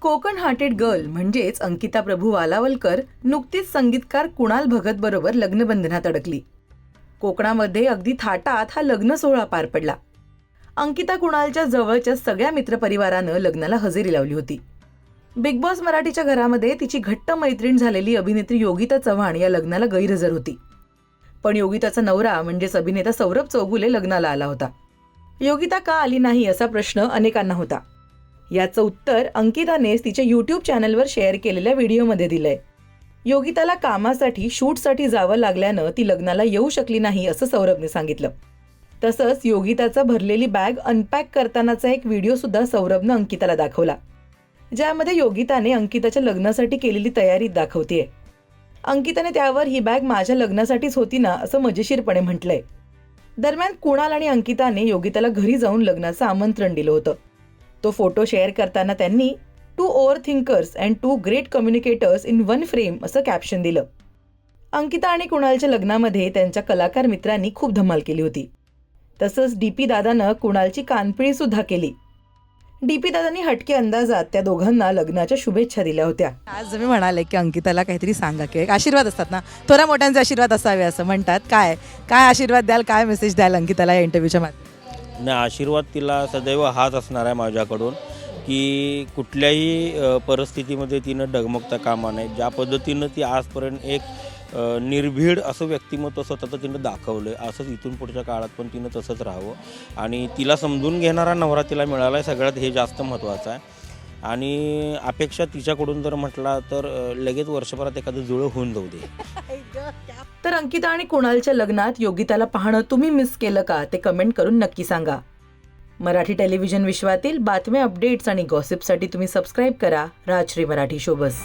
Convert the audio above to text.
Konkan hearted girl म्हणजेच अंकिता प्रभू वालावलकर नुकतीच संगीतकार कुणाल भगत बरोबर लग्नबंधनात अडकली. कोकणामध्ये अगदी थाटात हा लग्न सोहळा पार पडला. अंकिता कुणालच्या जवळच्या सगळ्या मित्रपरिवारानं लग्नाला हजेरी लावली होती. बिग बॉस मराठीच्या घरामध्ये तिची घट्ट मैत्रीण झालेली अभिनेत्री योगिता चव्हाण या लग्नाला गैरहजर होती. पण योगिताचा नवरा म्हणजेच अभिनेता सौरभ चौगुले लग्नाला आला होता. योगिता का आली नाही असा प्रश्न अनेकांना होता. याचं उत्तर अंकितानेच तिच्या यूट्यूब चॅनलवर शेअर केलेल्या व्हिडिओमध्ये दिलंय. योगिताला कामासाठी शूटसाठी जावं लागल्यानं ती लग्नाला येऊ शकली नाही असं सौरभने सांगितलं. तसंच योगिताचा भरलेली बॅग अनपॅक करतानाचा एक व्हिडिओ सुद्धा सौरभनं अंकिताला दाखवला. ज्यामध्ये योगिताने अंकिताच्या लग्नासाठी केलेली तयारी दाखवतेय. अंकिताने त्यावर ही बॅग माझ्या लग्नासाठीच होती ना असं मजेशीरपणे म्हटलंय. दरम्यान कुणाल आणि अंकिताने योगिताला घरी जाऊन लग्नाचं आमंत्रण दिलं होतं. तो फोटो शेअर करताना त्यांनी two overthinkers and two great communicators in one frame असं कॅप्शन दिलं. अंकिता आणि कुणालच्या लग्नामध्ये त्यांच्या कलाकार मित्रांनी खूप धमाल केली होती. तसंच डीपी दादानं कुणालची कानपिळीसुद्धा सुद्धा केली. डीपी दादांनी हटके अंदाजात त्या दोघांना लग्नाच्या शुभेच्छा दिल्या होत्या. आज तुम्ही म्हणाले की अंकिताला काहीतरी सांगा की एक आशीर्वाद असतात ना. थोड्या मोठ्यांचे आशीर्वाद असावे असं म्हणतात. काय? काय आशीर्वाद द्याल? काय मेसेज द्याल अंकिताला या इंटरव्ह्यूच्या माध्यमातून? नाही आशीर्वाद तिला सदैव हाच असणार आहे माझ्याकडून की कुठल्याही परिस्थितीमध्ये तिनं डगमगता कामा नये. ज्या पद्धतीनं ती आजपर्यंत एक निर्भीड असं व्यक्तिमत्व स्वतःचं तिनं दाखवलं आहे असंच इथून पुढच्या काळात पण तिनं तसंच राहावं. आणि तिला समजून घेणारा नवरा तिला मिळाला आहे सगळ्यात हे जास्त महत्त्वाचं आहे. आणि अपेक्षा तिच्याकडून जर म्हटला तर लगेच वर्षभरात एखादं जुळं होऊन जाऊ दे. तर अंकिता आणि कुणालच्या लग्नात योगिताला पाहणं तुम्ही मिस केलं का? ते कमेंट करून नक्की सांगा. मराठी टेलिव्हिजन विश्वातील बातम्या अपडेट्स आणि गॉसिपसाठी तुम्ही सबस्क्राईब करा. राजश्री मराठी शोबस.